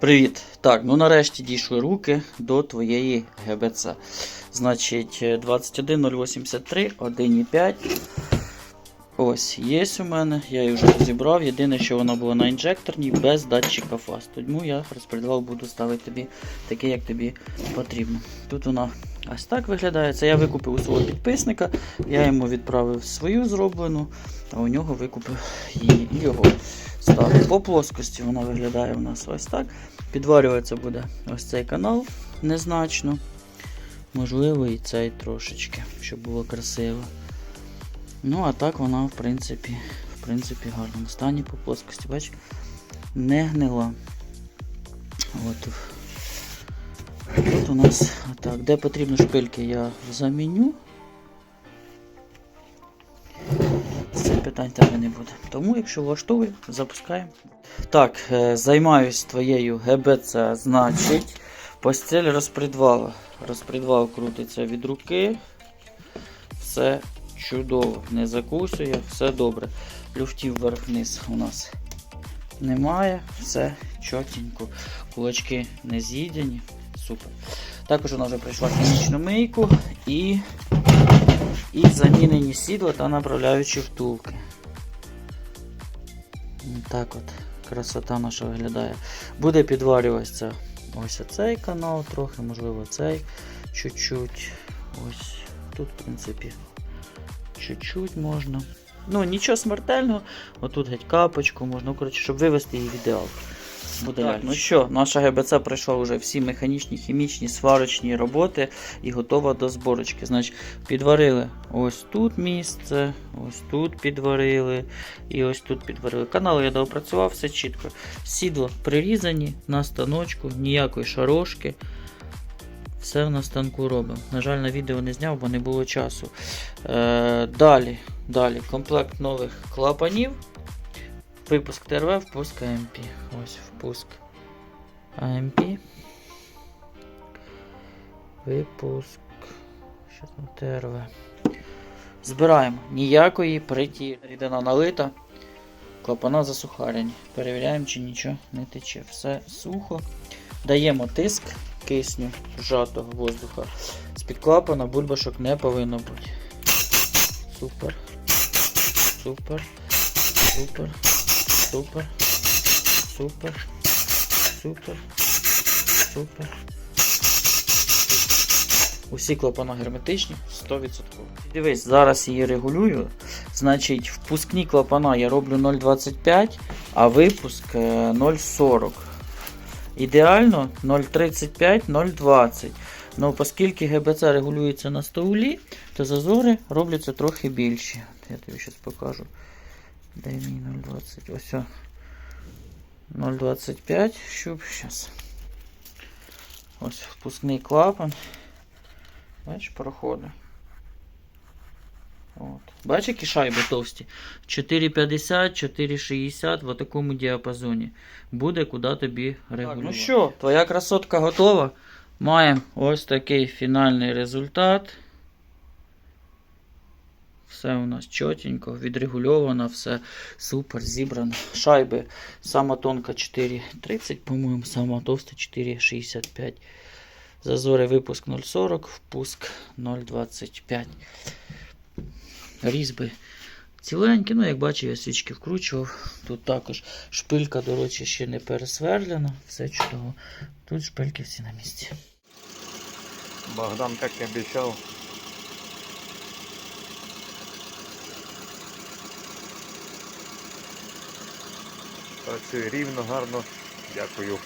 Привіт. Так, ну нарешті дійшли руки до твоєї ГБЦ. Значить, е, 21083, 1,5. Ось, є у мене, я її вже розібрав. Єдине, що вона була на інжекторній без датчика фаз. Тому я розподіляв, буду ставити тобі таке, як тобі потрібно. Тут вона ось так виглядає. Це я викупив у свого підписника, я йому відправив свою зроблену, а у нього викупив її його ставив. По плоскості вона виглядає у нас ось так. Підварюватися буде ось цей канал незначно. Можливо, і цей трошечки, щоб було красиво. Ну, а так вона, в принципі, в принципі, в гарному стані по плоскості, бач, не гнила. От. Тут у нас так, де потрібно шпильки, я заміню. Це питань тебе не буде. Тому, якщо влаштовує, запускаємо. Так, е, займаюсь твоєю ГБЦ, значить, постіль розпредвала. Розпредвал крутиться від руки. Все чудово, не закусує, все добре. Люфтів вверх-вниз у нас немає, все чотенько. Кулачки не з'їдені. Супер. Також вона вже пройшла хімічну мийку і, і замінені сідла та направляючі втулки. Так от красота наша виглядає. Буде підварюватися ось оцей канал трохи, можливо, цей чуть-чуть. Ось тут, в принципі, чуть-чуть можна. Ну, нічого смертельного. Отут геть капочку можна, ну, коротше, щоб вивести її в ідеал. Буде так, ну що, наша ГБЦ пройшла вже всі механічні, хімічні, сварочні роботи і готова до зборочки. Значить, підварили ось тут місце, ось тут підварили і ось тут підварили. Канал я доопрацював, все чітко. Сідло прирізані на станочку, ніякої шарошки. Все на станку робимо. На жаль, на відео не зняв, бо не було часу. Е, далі, далі комплект нових клапанів. Випуск ТРВ, впуск АМП. Ось впуск АМП. Випуск. Що там ТРВ? Збираємо. Ніякої приті. Рідина налита. Клапана засухарені. Перевіряємо, чи нічого не тече. Все сухо. Даємо тиск кисню вжатого воздуха. З-під клапана бульбашок не повинно бути. Супер. Супер. Супер. Супер. Супер. Супер. Супер. Усі клапана герметичні 100%. Дивись, зараз її регулюю. Значить, впускні клапана я роблю 0,25, а випуск е, 0,40. Ідеально 0,35, 0,20. Ну, оскільки ГБЦ регулюється на столі, то зазори робляться трохи більші. Я тобі зараз покажу. Де мій 0,20? Ось. 0,25. Щоб зараз. Ось впускний клапан. Бачиш, проходить. От. Бачиш, які шайби товсті? 4,50, 4,60 в такому діапазоні. Буде куди тобі регулювати. ну що, твоя красотка готова. Маємо ось такий фінальний результат. Все у нас чотенько, відрегульовано, все супер, зібрано. Шайби сама тонка 4,30, по-моєму, сама товста 4,65. Зазори випуск 0,40, впуск 0,25. Різьби ціленькі, ну, як бачив, я свічки вкручував. Тут також шпилька, до речі, ще не пересверлена, все чудово. Тут шпильки всі на місці. Богдан, як і обіцяв, працює рівно, гарно. Дякую.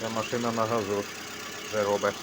Ця машина на газу вже робить.